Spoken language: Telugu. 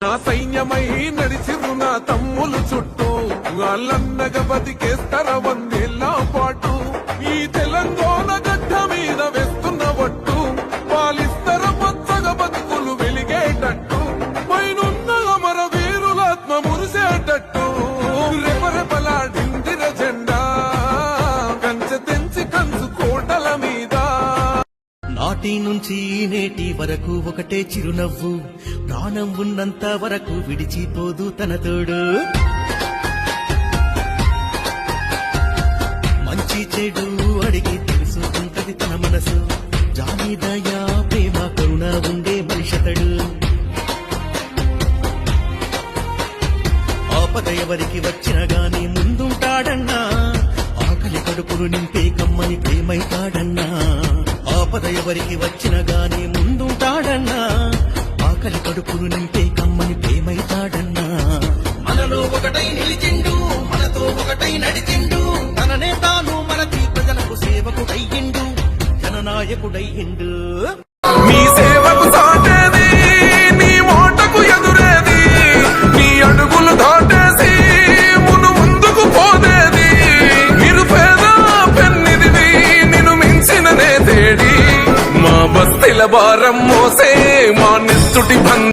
నా సైన్యమై నడిచిరు నా తమ్ములు చుట్టూ. వాళ్ళన్నగ బతికేస్తర వందేళ్ళ నాటి నుంచి నేటి వరకు ఒకటే చిరునవ్వు. ప్రాణం ఉన్నంత వరకు విడిచిపోదు తన తోడు. మంచి చెడు అడిగి తెలుసుకుంటది తన మనసు. జాని దయా ప్రేమ కరుణ ఉండే మనిషతడు. ఆపద ఎవరికి వచ్చిన గాని ముందుంటాడన్నా. ఆకలి కడుపులు నింపే కమ్మని ప్రేమైతాడన్నా. ఎవరికి వచ్చిన గాని ముందుంటాడన్నా. ఆకలి కడుపులు నింపే కమ్మని ప్రేమైతాడన్నా. మనలో ఒకటై నిలిచిండు మనతో ఒకటై నడిచిండు. తననే తాను మనకి ప్రజలకు సేవకుడయ్యిండు జననాయకుడయ్యిండు. భారం మోసే మా నిత్తుటి బంధు